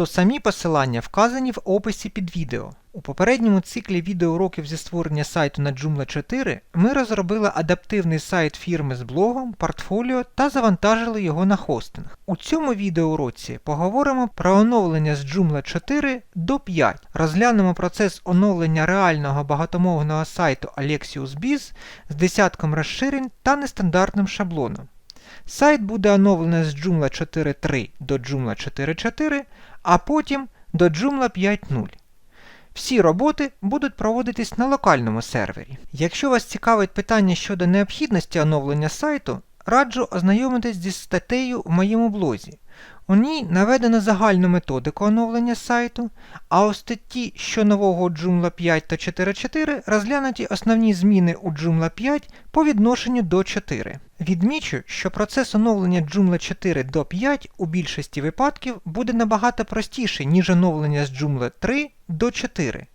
то самі посилання вказані в описі під відео. У попередньому циклі відеоуроків зі створення сайту на Joomla 4 ми розробили адаптивний сайт фірми з блогом, портфоліо та завантажили його на хостинг. У цьому відеоуроці поговоримо про оновлення з Joomla 4 до 5. Розглянемо процес оновлення реального багатомовного сайту Alexius Biz з десятком розширень та нестандартним шаблоном. Сайт буде оновлено з Joomla 4.3 до Joomla 4.4, а потім до Joomla 5.0. Всі роботи будуть проводитись на локальному сервері. Якщо вас цікавить питання щодо необхідності оновлення сайту, раджу ознайомитись зі статтею в моєму блозі. У ній наведено загальну методику оновлення сайту, а у статті що нового Joomla 5 та 4.4 розглянуті основні зміни у Joomla 5 по відношенню до 4. Відмічу, що процес оновлення Joomla 4 до 5 у більшості випадків буде набагато простіший, ніж оновлення з Joomla 3 до 4.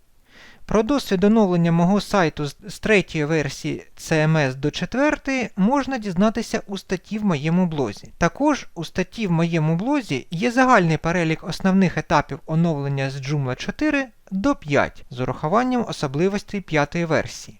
Про досвід оновлення мого сайту з третьої версії CMS до 4 можна дізнатися у статті в моєму блозі. Також у статті в моєму блозі є загальний перелік основних етапів оновлення з Joomla 4 до 5 з урахуванням особливостей п'ятої версії.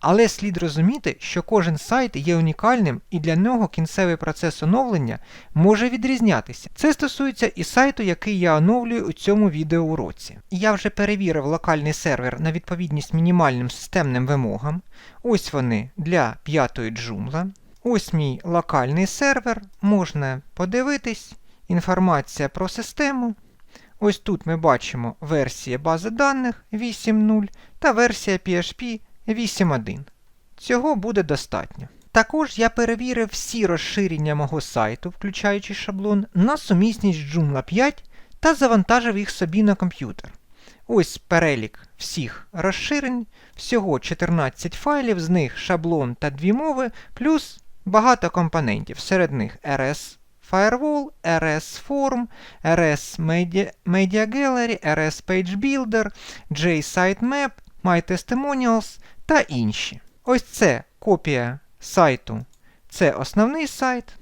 Але слід розуміти, що кожен сайт є унікальним і для нього кінцевий процес оновлення може відрізнятися. Це стосується і сайту, який я оновлюю у цьому відеоуроці. Я вже перевірив локальний сервер на відповідність мінімальним системним вимогам. Ось вони для п'ятої Joomla. Ось мій локальний сервер, можна подивитись, інформація про систему. Ось тут ми бачимо версія бази даних 8.0 та версія PHP 8.1. Цього буде достатньо. Також я перевірив всі розширення мого сайту, включаючи шаблон, на сумісність Joomla 5 та завантажив їх собі на комп'ютер. Ось перелік всіх розширень, всього 14 файлів, з них шаблон та дві мови, плюс багато компонентів, серед них RS Firewall, RS Form, RS Media, Media Gallery, RS Page Builder, JSiteMap, MyTestimonials та інші. Ось це копія сайту. Це основний сайт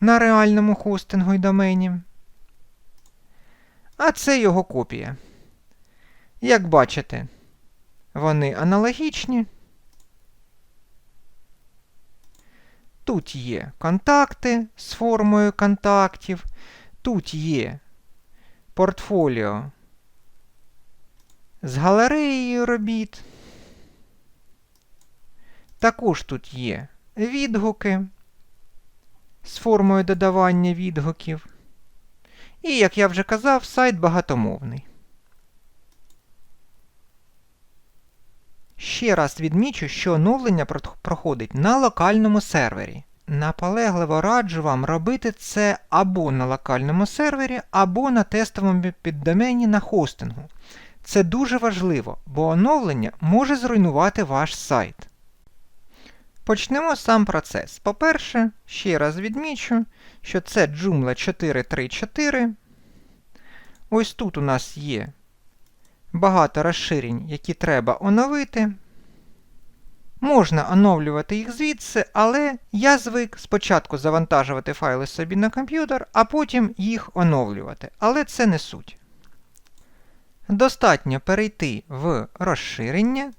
на реальному хостингу і домені. А це його копія. Як бачите, вони аналогічні. Тут є контакти з формою контактів, тут є портфоліо з галереєю робіт. Також тут є відгуки з формою додавання відгуків. І, як я вже казав, сайт багатомовний. Ще раз відмічу, що оновлення проходить на локальному сервері. Наполегливо раджу вам робити це або на локальному сервері, або на тестовому піддомені на хостингу. Це дуже важливо, бо оновлення може зруйнувати ваш сайт. Почнемо сам процес. По-перше, ще раз відмічу, що це Joomla 434. Ось тут у нас є багато розширень, які треба оновити. Можна оновлювати їх звідси, але я звик спочатку завантажувати файли собі на комп'ютер, а потім їх оновлювати. Але це не суть. Достатньо перейти в розширення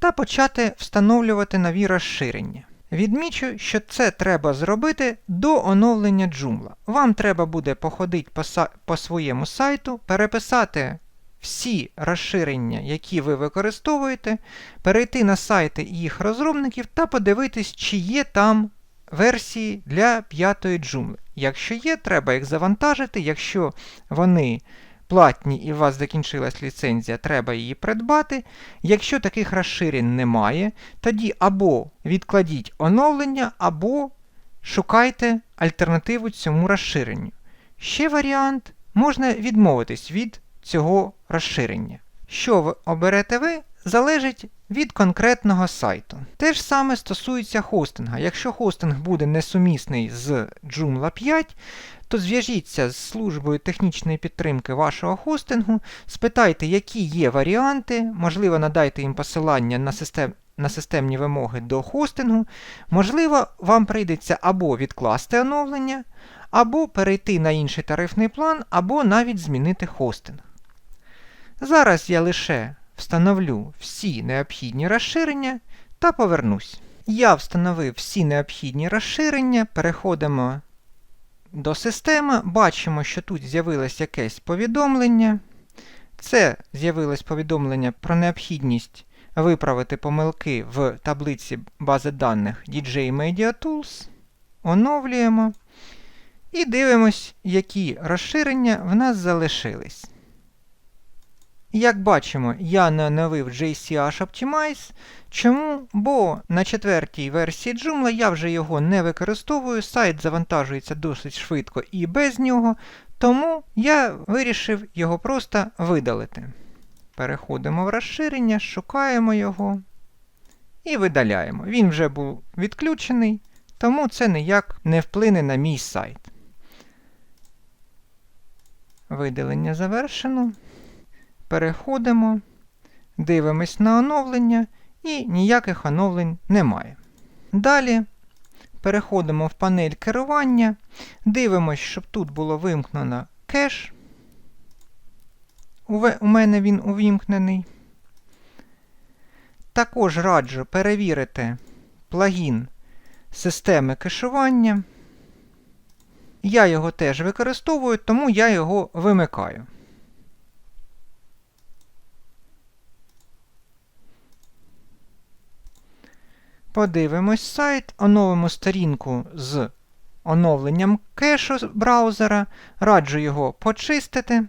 та почати встановлювати нові розширення. Відмічу, що це треба зробити до оновлення Joomla. Вам треба буде походити по, по своєму сайту, переписати всі розширення, які ви використовуєте, перейти на сайти їх розробників та подивитись, чи є там версії для п'ятої Joomla. Якщо є, треба їх завантажити. Якщо вони платні і у вас закінчилась ліцензія, треба її придбати. Якщо таких розширень немає, тоді або відкладіть оновлення, або шукайте альтернативу цьому розширенню. Ще варіант можна відмовитись від цього розширення. Що ви оберете ви, залежить від конкретного сайту. Те ж саме стосується хостинга. Якщо хостинг буде несумісний з Joomla 5, то зв'яжіться з службою технічної підтримки вашого хостингу, спитайте, які є варіанти, можливо, надайте їм посилання на систем, на системні вимоги до хостингу, можливо, вам прийдеться або відкласти оновлення, або перейти на інший тарифний план, або навіть змінити хостинг. Зараз я лише встановлю всі необхідні розширення та повернусь. Я встановив всі необхідні розширення, переходимо до системи, бачимо, що тут з'явилось якесь повідомлення. Це з'явилось повідомлення про необхідність виправити помилки в таблиці бази даних DJ Media Tools. Оновлюємо. І дивимось, які розширення в нас залишились. Як бачимо, я не оновив JCH Optimize. Чому? Бо на четвертій версії Joomla я вже його не використовую, сайт завантажується досить швидко і без нього, тому я вирішив його просто видалити. Переходимо в розширення, шукаємо його і видаляємо. Він вже був відключений, тому це ніяк не вплине на мій сайт. Видалення завершено. Переходимо, дивимось на оновлення і ніяких оновлень немає. Далі переходимо в панель керування, дивимось, щоб тут було вимкнено кеш. У мене він увімкнений. Також раджу перевірити плагін системи кешування. Я його теж використовую, тому я його вимикаю. Подивимось сайт, оновимо сторінку з оновленням кешу браузера, раджу його почистити.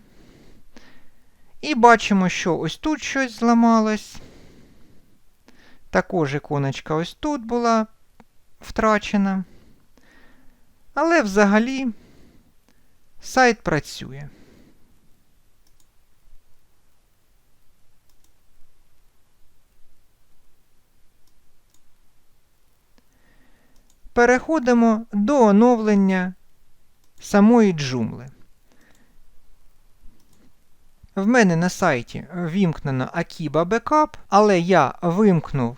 І бачимо, що ось тут щось зламалось. Також іконочка ось тут була втрачена. Але взагалі сайт працює. Переходимо до оновлення самої джумли. В мене на сайті вімкнено Akiba Backup, але я вимкнув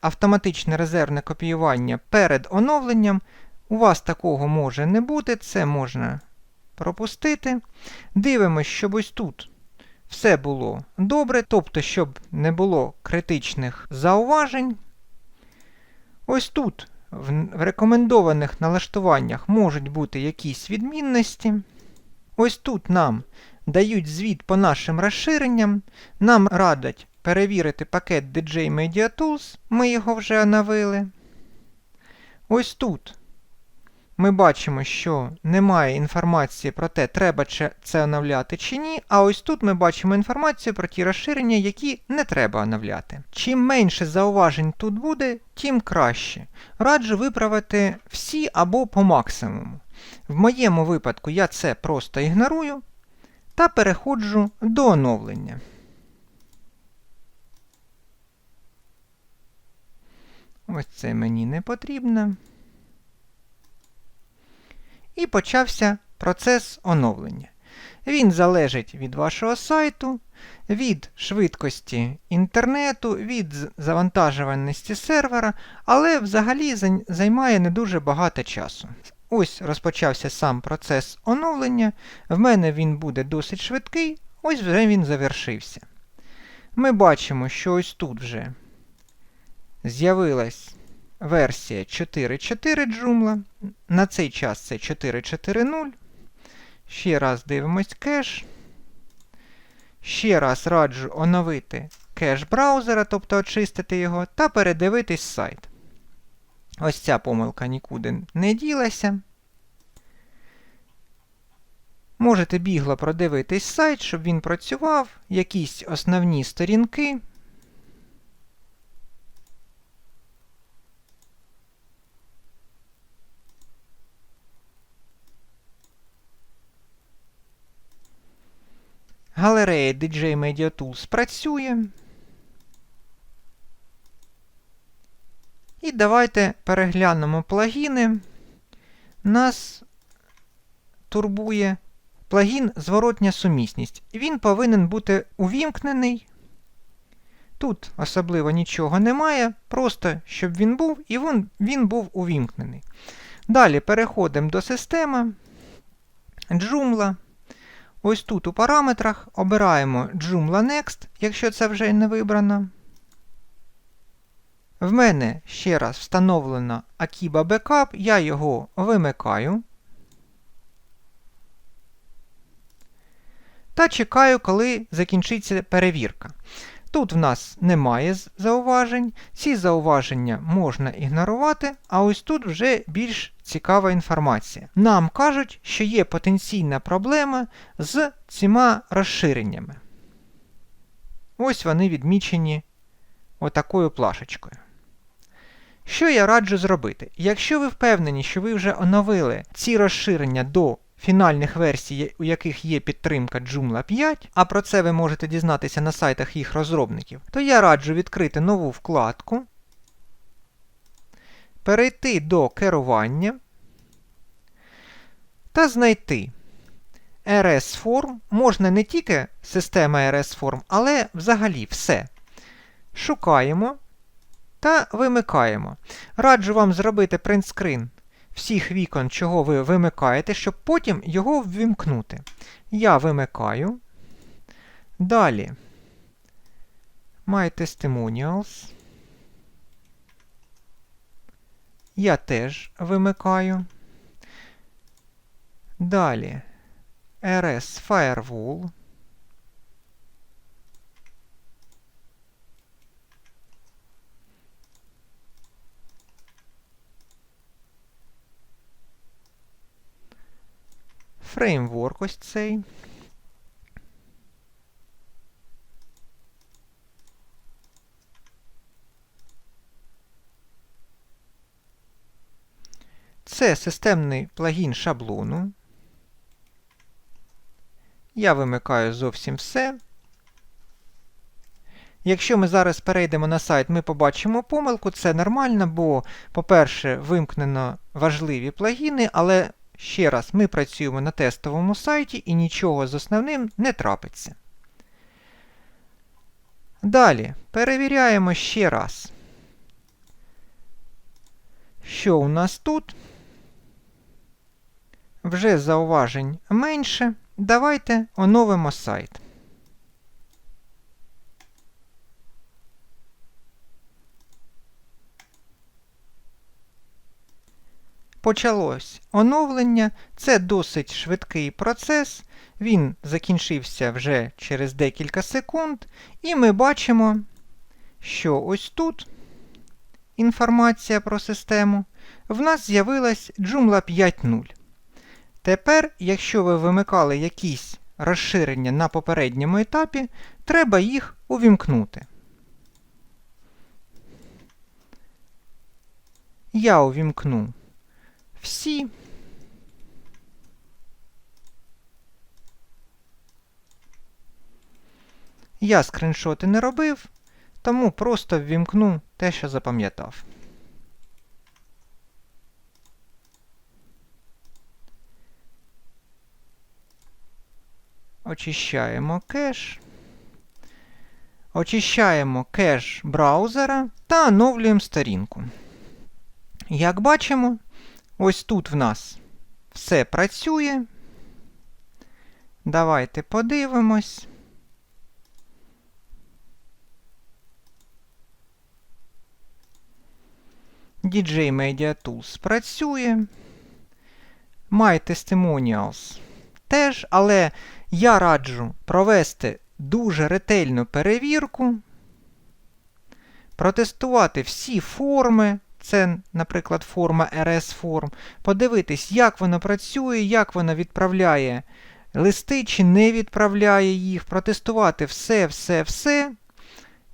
автоматичне резервне копіювання перед оновленням. У вас такого може не бути, це можна пропустити. Дивимось, щоб ось тут все було добре, тобто, щоб не було критичних зауважень. Ось тут в рекомендованих налаштуваннях можуть бути якісь відмінності. Ось тут нам дають звіт по нашим розширенням, нам радять перевірити пакет DJ Media Tools, ми його вже оновили. Ось тут ми бачимо, що немає інформації про те, треба це оновляти чи ні. А ось тут ми бачимо інформацію про ті розширення, які не треба оновляти. Чим менше зауважень тут буде, тим краще. Раджу виправити всі або по максимуму. В моєму випадку я це просто ігнорую та переходжу до оновлення. Ось це мені не потрібно і почався процес оновлення. Він залежить від вашого сайту, від швидкості інтернету, від завантажуваності сервера, але взагалі займає не дуже багато часу. Ось розпочався сам процес оновлення. В мене він буде досить швидкий, ось вже він завершився. Ми бачимо, що ось тут вже з'явилась версія 4.4 Joomla. На цей час це 4.4.0. Ще раз дивимось кеш. Ще раз раджу оновити кеш браузера, тобто очистити його, та передивитись сайт. Ось ця помилка нікуди не ділася. Можете бігло продивитись сайт, щоб він працював, якісь основні сторінки. Галерея DJ Media Tools працює. І давайте переглянемо плагіни. Нас турбує плагін зворотня сумісність. Він повинен бути увімкнений. Тут особливо нічого немає, просто щоб він був, і він, він був увімкнений. Далі переходимо до системи, джумла. Ось тут у параметрах обираємо Joomla Next, якщо це вже не вибрано. В мене ще раз встановлено Akiba Backup, я його вимикаю. Та чекаю, коли закінчиться перевірка. Тут в нас немає зауважень, ці зауваження можна ігнорувати, а ось тут вже більш цікава інформація. Нам кажуть, що є потенційна проблема з цими розширеннями. Ось вони відмічені отакою плашечкою. Що я раджу зробити? Якщо ви впевнені, що ви вже оновили ці розширення до фінальних версій, у яких є підтримка Joomla 5, а про це ви можете дізнатися на сайтах їх розробників, то я раджу відкрити нову вкладку, перейти до керування та знайти RS-форм. Можна не тільки система RS-форм, але взагалі все. Шукаємо та вимикаємо. Раджу вам зробити принтскрін всіх вікон, чого ви вимикаєте, щоб потім його ввімкнути. Я вимикаю. Далі My Testimonials. Я теж вимикаю. Далі RS Firewall. фреймворк ось цей. Це системний плагін шаблону. Я вимикаю зовсім все. Якщо ми зараз перейдемо на сайт, ми побачимо помилку, це нормально, бо, по-перше, вимкнено важливі плагіни, але Ще раз, ми працюємо на тестовому сайті і нічого з основним не трапиться. Далі перевіряємо ще раз, що у нас тут. Вже зауважень менше. Давайте оновимо сайт. Почалось оновлення, це досить швидкий процес, він закінчився вже через декілька секунд, і ми бачимо, що ось тут інформація про систему в нас з'явилась Joomla 5.0. Тепер, якщо ви вимикали якісь розширення на попередньому етапі, треба їх увімкнути. Я увімкну всі. Я скріншоти не робив, тому просто ввімкну те, що запам'ятав. Очищаємо кеш. Очищаємо кеш браузера та оновлюємо сторінку. Як бачимо, Ось тут в нас все працює. Давайте подивимось. DJ Media Tools працює. My Testimonials теж, але я раджу провести дуже ретельну перевірку, протестувати всі форми, це, наприклад, форма RS-форм, подивитись, як вона працює, як вона відправляє листи чи не відправляє їх, протестувати все-все-все.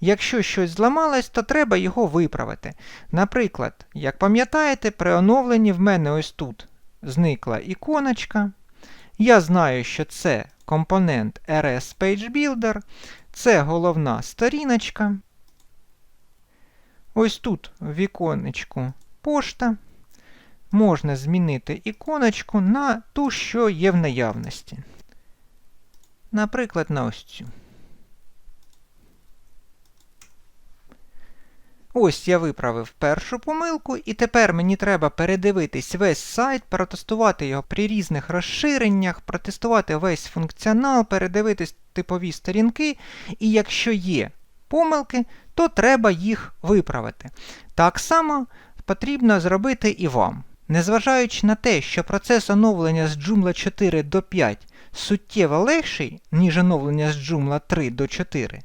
Якщо щось зламалось, то треба його виправити. Наприклад, як пам'ятаєте, при оновленні в мене ось тут зникла іконочка. Я знаю, що це компонент RS Page Builder, це головна сторіночка. Ось тут в віконечку пошта. Можна змінити іконочку на ту, що є в наявності. Наприклад, на ось цю. Ось я виправив першу помилку, і тепер мені треба передивитись весь сайт, протестувати його при різних розширеннях, протестувати весь функціонал, передивитись типові сторінки, і якщо є помилки, то треба їх виправити. Так само потрібно зробити і вам. Незважаючи на те, що процес оновлення з Joomla 4 до 5 суттєво легший, ніж оновлення з Joomla 3 до 4,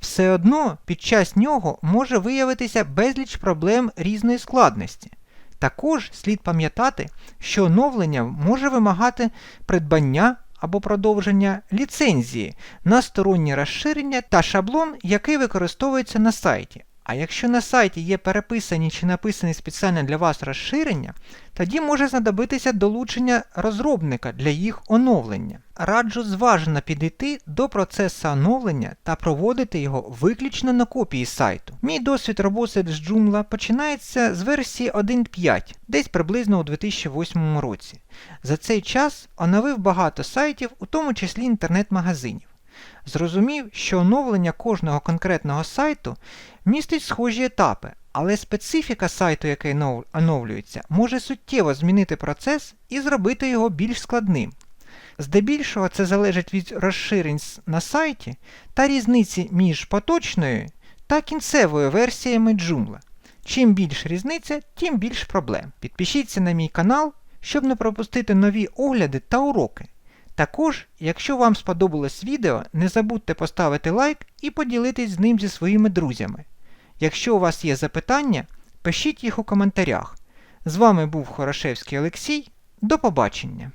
все одно під час нього може виявитися безліч проблем різної складності. Також слід пам'ятати, що оновлення може вимагати придбання або продовження ліцензії на сторонні розширення та шаблон, який використовується на сайті. А якщо на сайті є переписані чи написані спеціально для вас розширення, тоді може знадобитися долучення розробника для їх оновлення. Раджу зважено підійти до процесу оновлення та проводити його виключно на копії сайту. Мій досвід роботи з Joomla починається з версії 1.5, десь приблизно у 2008 році. За цей час оновив багато сайтів, у тому числі інтернет-магазинів. Зрозумів, що оновлення кожного конкретного сайту містить схожі етапи, але специфіка сайту, який оновлюється, може суттєво змінити процес і зробити його більш складним. Здебільшого це залежить від розширень на сайті та різниці між поточною та кінцевою версіями Joomla. Чим більш різниця, тим більш проблем. Підпишіться на мій канал, щоб не пропустити нові огляди та уроки. Також, якщо вам сподобалось відео, не забудьте поставити лайк і поділитись з ним зі своїми друзями. Якщо у вас є запитання, пишіть їх у коментарях. З вами був Хорошевський Олексій. До побачення!